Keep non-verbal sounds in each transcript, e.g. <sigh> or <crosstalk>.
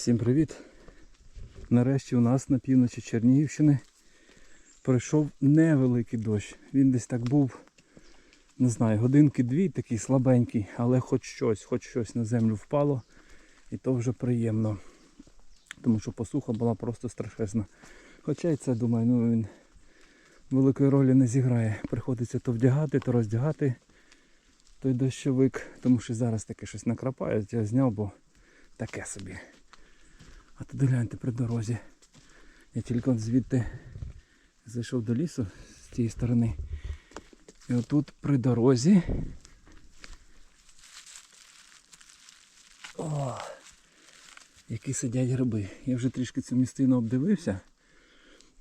Всім привіт! Нарешті у нас на півночі Чернігівщини пройшов невеликий дощ. Він десь так був, не знаю, годинки дві, такий слабенький, але хоч щось, хоч щось на землю впало. І то вже приємно. Тому що посуха була просто страшезна. Хоча і це, думаю, ну він великої ролі не зіграє. Приходиться то вдягати, то роздягати той дощовик. Тому що зараз таке щось накрапає, я зняв, бо таке собі. А туди гляньте при дорозі. Я тільки звідти зайшов до лісу з тієї сторони. І отут при дорозі. О, які сидять гриби. Я вже трішки цю містину обдивився.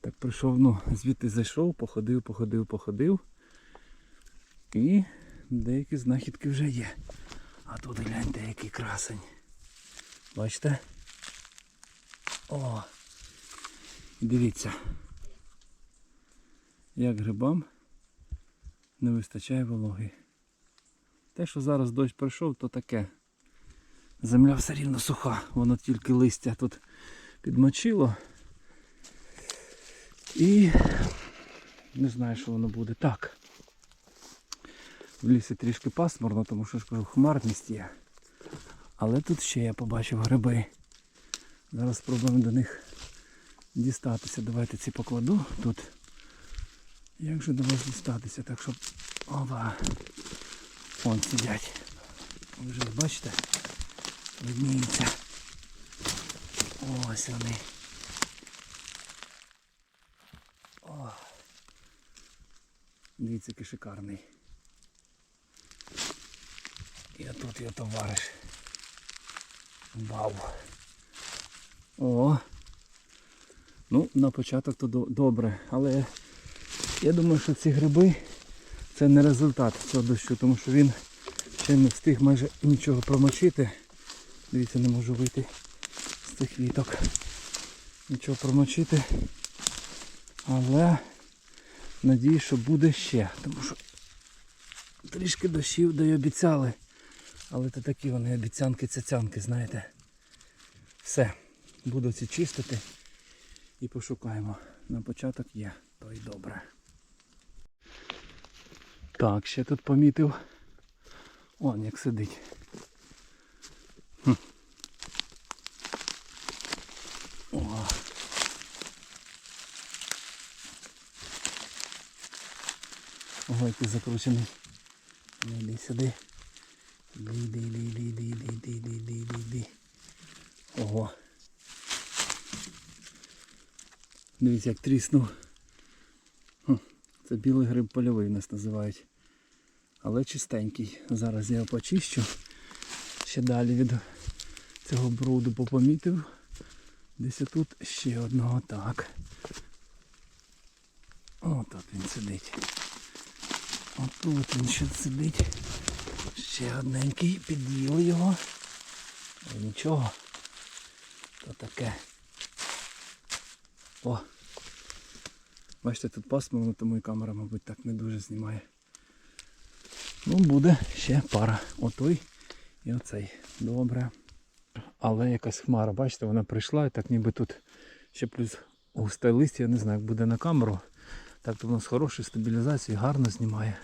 Так прийшов, ну, звідти зайшов, походив, походив, походив. І деякі знахідки вже є. А тут гляньте, який красень. Бачите? О! Дивіться, як грибам не вистачає вологи. Те, що зараз дощ пройшов, то таке. Земля все рівно суха, воно тільки листя тут підмочило. І не знаю, що воно буде. Так. В лісі трішки пасмурно, тому що ж кажу, хмарність є. Але тут ще я побачив гриби. Зараз спробуємо до них дістатися. Давайте ці покладу тут. Як же до вас дістатися? Так щоб... Ова! Вон сидять. Ви вже бачите? Видніються. Ось вони. О. Дивіться, який шикарний. І тут його товариш. Вау. О. Ну, на початок то добре, але я думаю, що ці гриби це не результат цього дощу, тому що він ще не встиг майже нічого промочити. Дивіться, не можу вийти з цих віток. Нічого промочити. Але надію, що буде ще, тому що трішки дощів да й обіцяли. Але то такі вони обіцянки цяцянки, знаєте. Все, буду ці чистити і пошукаємо. На початок є, то й добре. Так, ще тут помітив. Он як сидить. Хм. О. Ого, який закручений. Іди сюди. Іди, іди, іди, іди, іди, іди, іди, іди, іди. Ого. Дивіться, як тріснув. Це білий гриб польовий нас називають. Але чистенький. Зараз я його почищу. Ще далі від цього бруду попомітив. Десь тут ще одного так. Отут він сидить. Отут він ще сидить. Ще одненький, під'їли його. Нічого. То таке. О! Бачите, тут пасмурно, тому і камера, мабуть, так не дуже знімає. Ну, буде ще пара. Отой і оцей. Добре. Але якась хмара, бачите, вона прийшла і так ніби тут ще плюс густе листя, я не знаю, як буде на камеру. Так то воно з хорошою стабілізацією гарно знімає.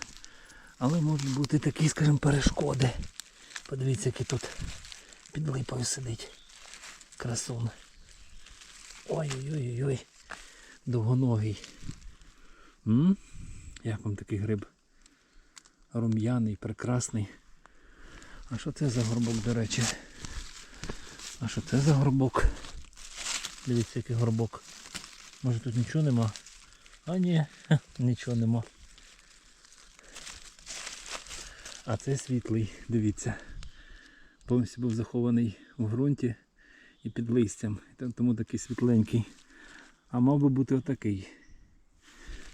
Але можуть бути такі, скажімо, перешкоди. Подивіться, який тут під липою сидить. Красун. Ой-ой-ой-ой. Довгоногий. М? Як вам такий гриб? Рум'яний, прекрасний. А що це за горбок, до речі? А що це за горбок? Дивіться, який горбок. Може тут нічого нема? А ні, <laughs> нічого нема. А це світлий, дивіться. Повністю був захований в ґрунті і під листям. Тому такий світленький. А мав би бути отакий.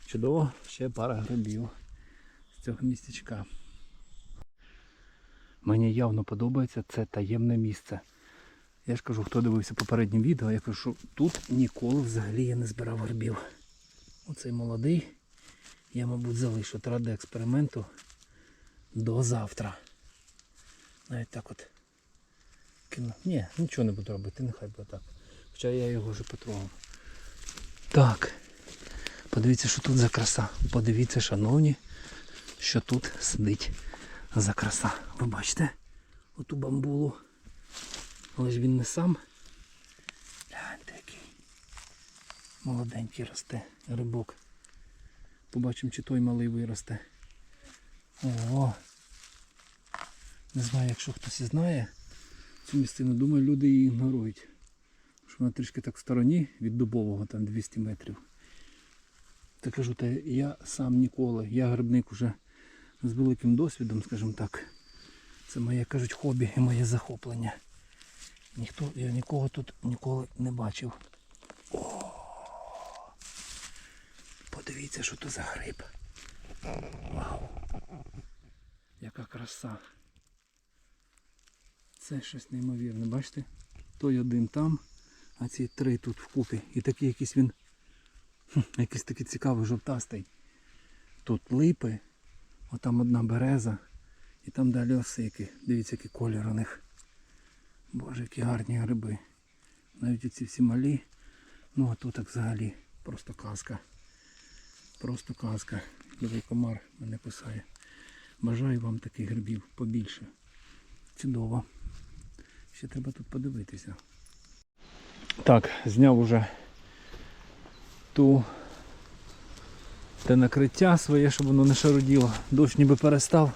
Чудово, ще пара грибів з цього містечка. Мені явно подобається це таємне місце. Я ж кажу, хто дивився попереднє відео, я кажу, що тут ніколи взагалі я не збирав грибів. Оцей молодий. Я, мабуть, залишу ради експерименту до завтра. Навіть так от кину. Ні, нічого не буду робити, нехай буде так. Хоча я його вже потрогав. Так. Подивіться, що тут за краса. Подивіться, шановні, що тут сидить за краса. Ви бачите? Оту бамбулу. Але ж він не сам. Гляньте який. Молоденький росте рибок. Побачимо, чи той малий виросте. Ого. Не знаю, якщо хтось і знає цю місцину, думаю, люди її ігнорують. Що вона трішки так в стороні від дубового, там 200 метрів. Та кажу, та я сам ніколи, я грибник уже з великим досвідом, скажімо так. Це моє, кажуть, хобі і моє захоплення. Ніхто, я нікого тут ніколи не бачив. О! Подивіться, що то за гриб. Вау! Яка краса. Це щось неймовірне, бачите? Той один там, а ці три тут вкупі. І такий якийсь він якийсь такий цікавий жовтастий. Тут липи, отам одна береза, і там далі осики. Дивіться, який колір у них. Боже, які гарні гриби. Навіть оці всі малі. Ну а тут так взагалі просто казка. Просто казка. Любий комар мене кусає. Бажаю вам таких грибів побільше. Чудово. Ще треба тут подивитися. Так, зняв уже ту те накриття своє, щоб воно не шаруділо. Дощ ніби перестав.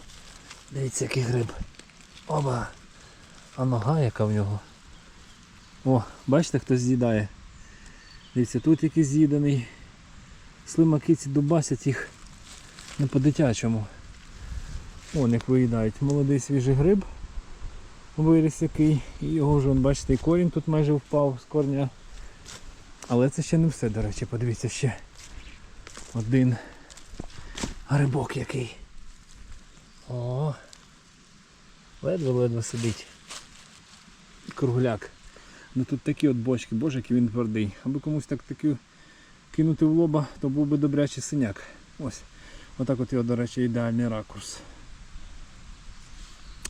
Дивіться, який гриб. Оба! А нога яка в нього. О, бачите, хтось з'їдає. Дивіться, тут якийсь з'їданий. Слимаки ці дубасять їх не по-дитячому. Вон як виїдають. Молодий свіжий гриб виріс який. І його вже, бачите, і корінь тут майже впав з корня. Але це ще не все, до речі, подивіться ще один грибок який. О! Ледве-ледве сидить. Кругляк. Ну тут такі от бочки, боже, який він твердий. Аби комусь так таки кинути в лоба, то був би добрячий синяк. Ось. Отак от його, до речі, ідеальний ракурс.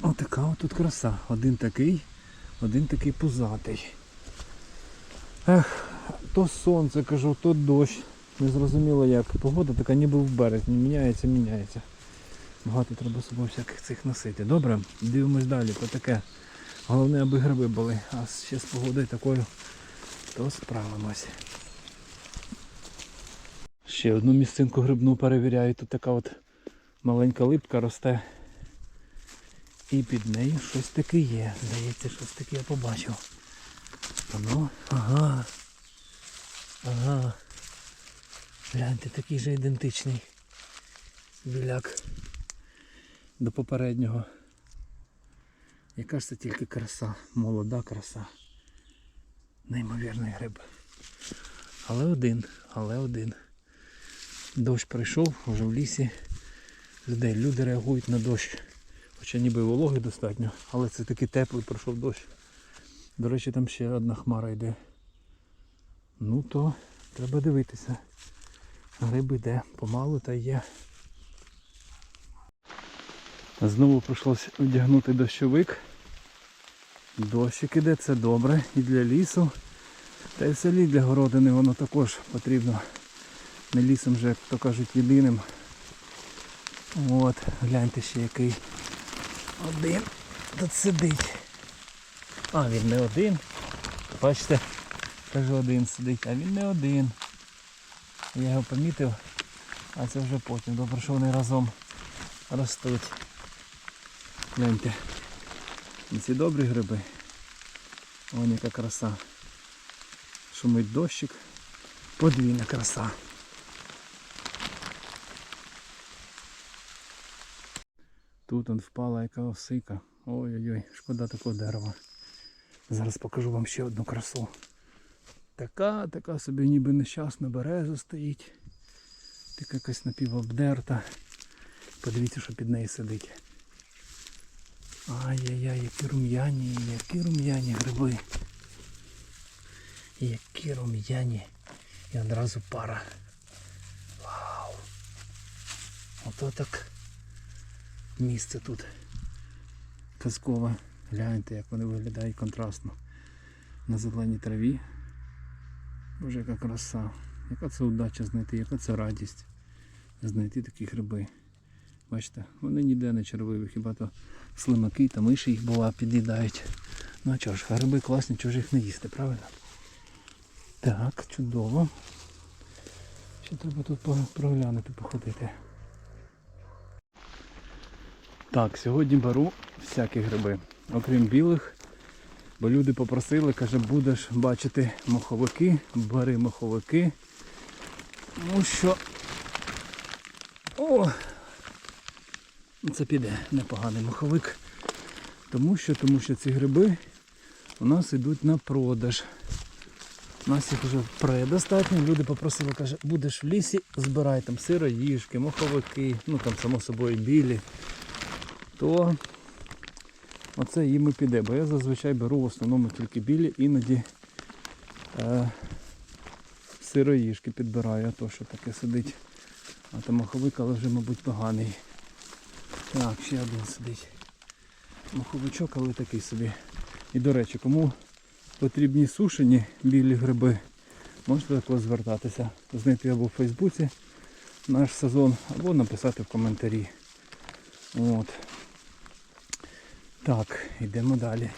Отака от тут краса. Один такий, один такий пузатий. Ех, то сонце кажу, то дощ. Не зрозуміло як. Погода така ніби в березні. Міняється, міняється. Багато треба з собою всяких цих носити. Добре, дивимось далі, то таке. Головне, аби гриби були. А ще з погодою такою, то справимось. Ще одну місцинку грибну перевіряю. Тут така от маленька липка росте. І під нею щось таке є. Здається, щось таке я побачив. Воно, ага. Ага. Гляньте, такий же ідентичний біляк до попереднього. Яка ж це тільки краса, молода краса. Неймовірний гриб. Але один, але один. Дощ прийшов, вже в лісі. Людей, люди реагують на дощ. Хоча ніби вологи достатньо, але це такий теплий пройшов дощ. До речі, там ще одна хмара йде. Ну то треба дивитися. Гриб йде помалу та є. Знову прийшлося одягнути дощовик. Дощик іде, це добре і для лісу. Та й в селі для городини воно також потрібно. Не лісом вже, як то кажуть, єдиним. От, гляньте ще який один тут сидить. А, він не один. Бачите, кажу один сидить, а він не один. Я його помітив, а це вже потім. Добре, що вони разом ростуть. Гляньте. Ці добрі гриби. Вон яка краса. Шумить дощик. Подвійна краса. Тут он впала яка осика. Ой-ой-ой, шкода такого дерева. Зараз покажу вам ще одну красу. Така, така собі ніби нещасна береза стоїть. Така якась напівобдерта. Подивіться, що під нею сидить. Ай-яй-яй, які рум'яні, які рум'яні гриби. Які рум'яні. І одразу пара. Вау. Ото так місце тут казкове. Гляньте, як вони виглядають контрастно. На зеленій траві. Боже, яка краса. Яка це удача знайти, яка це радість знайти такі гриби. Бачите, вони ніде не червиві, хіба то слимаки та миші їх бува під'їдають. Ну а чого ж, гриби класні, чого ж їх не їсти, правильно? Так, чудово. Ще треба тут проглянути, походити. Так, сьогодні беру всякі гриби, окрім білих. Бо люди попросили, каже, будеш бачити моховики, бери моховики. Тому що. О! Це піде непоганий моховик. Тому що, тому що ці гриби у нас йдуть на продаж. У нас їх вже предостатньо. Люди попросили, каже, будеш в лісі, збирай там сироїжки, моховики, ну там само собою білі. То оце їм і піде, бо я зазвичай беру в основному тільки білі, іноді е, сироїжки підбираю, а то що таке сидить. А там маховик, але вже, мабуть, поганий. Так, ще один сидить. Маховичок, але такий собі. І до речі, кому потрібні сушені білі гриби, можете також звертатися. Знайти або в Фейсбуці наш сезон, або написати в коментарі. От. Так, йдемо далі.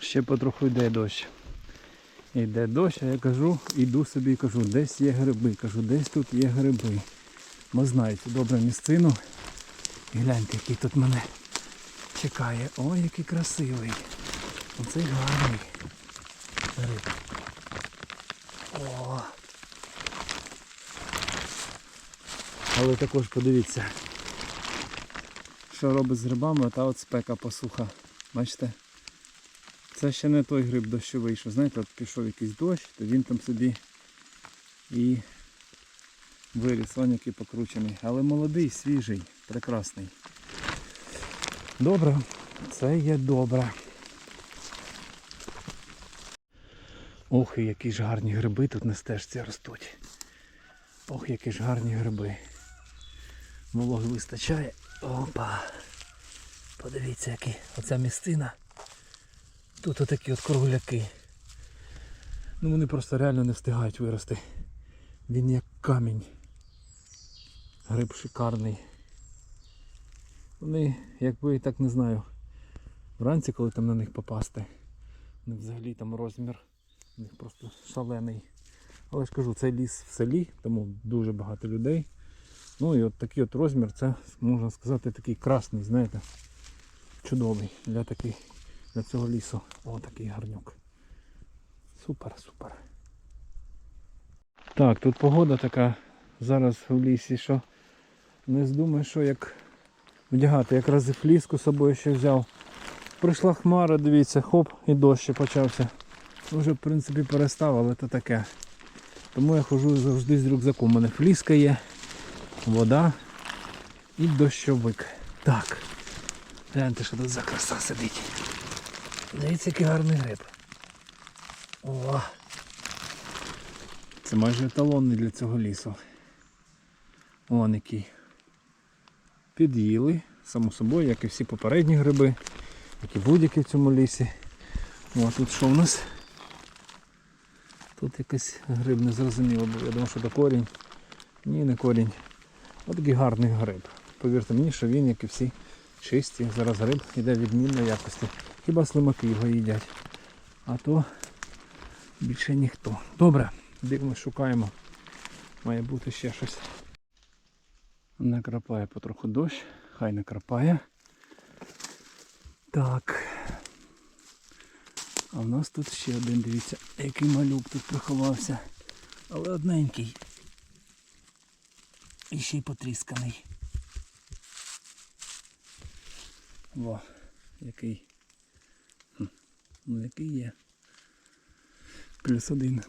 Ще потроху йде дощ. Йде дощ, а я кажу, іду собі і кажу, десь є гриби. Кажу, десь тут є гриби. Бо знаю цю добру місцину. І гляньте, який тут мене чекає. Ой, який красивий. Оцей гарний гриб. О. Але також подивіться, що робить з грибами, та от спека посуха. Бачите? Це ще не той гриб дощовий, що знаєте, от пішов якийсь дощ, то він там собі і виріс, он який покручений. Але молодий, свіжий, прекрасний. Добре, це є добре. Ох, які ж гарні гриби тут на стежці ростуть. Ох, які ж гарні гриби. Вологи вистачає. Опа. Подивіться, які оця місцина. Тут отакі от кругляки. Ну вони просто реально не встигають вирости. Він як камінь. Гриб шикарний. Вони, якби так не знаю, вранці, коли там на них попасти. Них взагалі там розмір. У них просто шалений. Але ж кажу, це ліс в селі, тому дуже багато людей. Ну і от такий от розмір, це можна сказати такий красний, знаєте, чудовий для таких для цього лісу. О, такий гарнюк. Супер, супер. Так, тут погода така зараз в лісі, що не здумаю, що як вдягати. Якраз і фліску з собою ще взяв. Прийшла хмара, дивіться, хоп, і дощ ще почався. Вже в принципі перестав, але то таке. Тому я ходжу завжди з рюкзаком. У мене фліска є, вода і дощовик. Так. Гляньте, що тут за краса сидить. Дивіться, який гарний гриб. О! Це майже еталонний для цього лісу. Вон який. Під'їли, само собою, як і всі попередні гриби, як і будь-які в цьому лісі. О, тут що в нас? Тут якийсь гриб не зрозуміло, бо я думав, що це корінь. Ні, не корінь. Ось такий гарний гриб. Повірте мені, що він, як і всі чисті. Зараз гриб йде відмінної якості. Хіба слимаки його їдять. А то більше ніхто. Добре, дивимось, шукаємо. Має бути ще щось. Накрапає потроху дощ, хай накрапає. Так. А в нас тут ще один, дивіться, який малюк тут приховався. Але одненький. І ще й потрісканий. Во, який. Ну який є. Плюс один.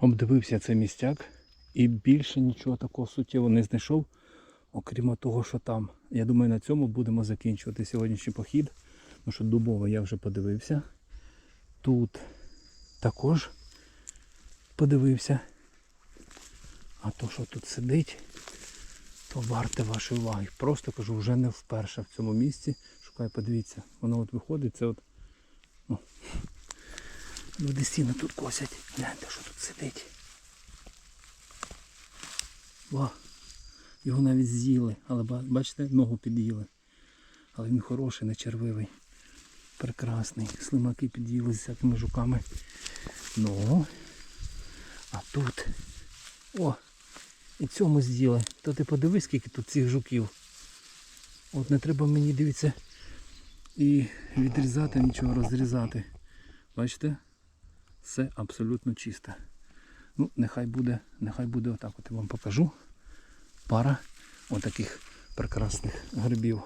Обдивився цей містяк і більше нічого такого суттєвого не знайшов, окрім того, що там. Я думаю, на цьому будемо закінчувати сьогоднішній похід. Тому що дубово я вже подивився. Тут також подивився. А то, що тут сидить, то варте вашої уваги. Просто кажу, вже не вперше в цьому місці. Шукай, подивіться. Воно от виходить, це от. Ну, люди сіно тут косять. Гляньте, що тут сидить. Ва. Його навіть з'їли, але бачите, ногу під'їли. Але він хороший, не червивий. Прекрасний. Слимаки під'їли з всякими жуками. Ну. А тут. О! І цьому з'їли. То ти подивись, скільки тут цих жуків. От не треба мені дивіться і відрізати, нічого розрізати. Бачите? Все абсолютно чисте. Ну, нехай буде, нехай буде отак. От я вам покажу. Пара отаких прекрасних грибів.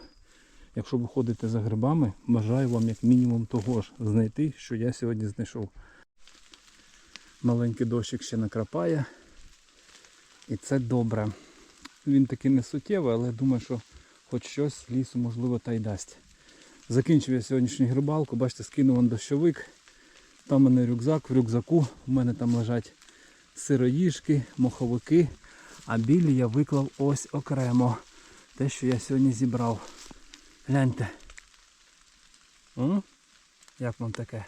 Якщо ви ходите за грибами, бажаю вам як мінімум того ж знайти, що я сьогодні знайшов. Маленький дощик ще накрапає. І це добре. Він такий не суттєвий, але думаю, що хоч щось лісу можливо та й дасть. Закінчив я сьогоднішню грибалку, бачите, скинув вон дощовик. Там у мене рюкзак, в рюкзаку у мене там лежать сироїжки, моховики, а білі я виклав ось окремо. Те, що я сьогодні зібрав. Гляньте. М? Як вам таке?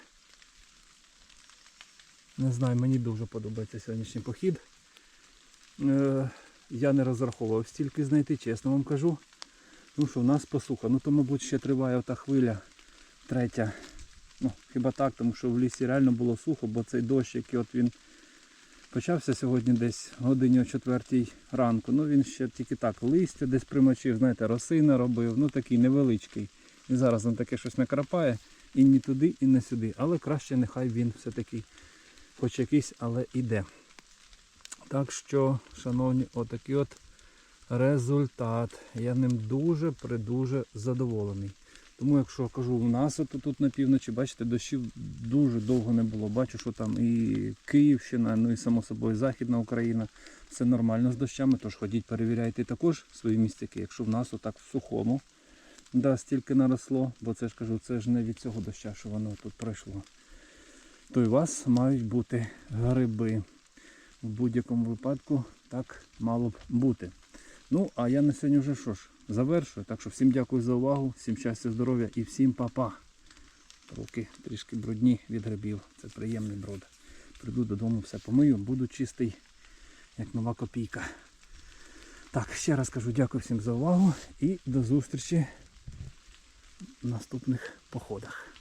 Не знаю, мені дуже подобається сьогоднішній похід. Е, я не розраховував стільки знайти, чесно вам кажу. Тому що в нас посуха. Ну то, мабуть, ще триває ота хвиля третя. Ну, хіба так, тому що в лісі реально було сухо, бо цей дощ, який от він почався сьогодні десь годині о четвертій ранку. Ну він ще тільки так листя десь примочив, знаєте, роси наробив, ну такий невеличкий. І зараз він таке щось накрапає і ні туди, і не сюди. Але краще нехай він все-таки хоч якийсь, але іде. Так що, шановні, отакий от результат. Я ним дуже придуже задоволений. Тому, якщо кажу, у нас от тут на півночі, бачите, дощів дуже довго не було. Бачу, що там і Київщина, ну і само собою Західна Україна. Все нормально з дощами, тож ходіть, перевіряйте також свої містяки. Якщо в нас отак в сухому да, стільки наросло, бо це ж кажу, це ж не від цього доща, що воно тут пройшло. То і у вас мають бути гриби. В будь-якому випадку так мало б бути. Ну, а я на сьогодні вже що ж, завершую. Так що всім дякую за увагу, всім щастя, здоров'я і всім па-па. Руки трішки брудні від грибів. Це приємний бруд. Прийду додому, все помию, буду чистий, як нова копійка. Так, ще раз кажу дякую всім за увагу і до зустрічі в наступних походах.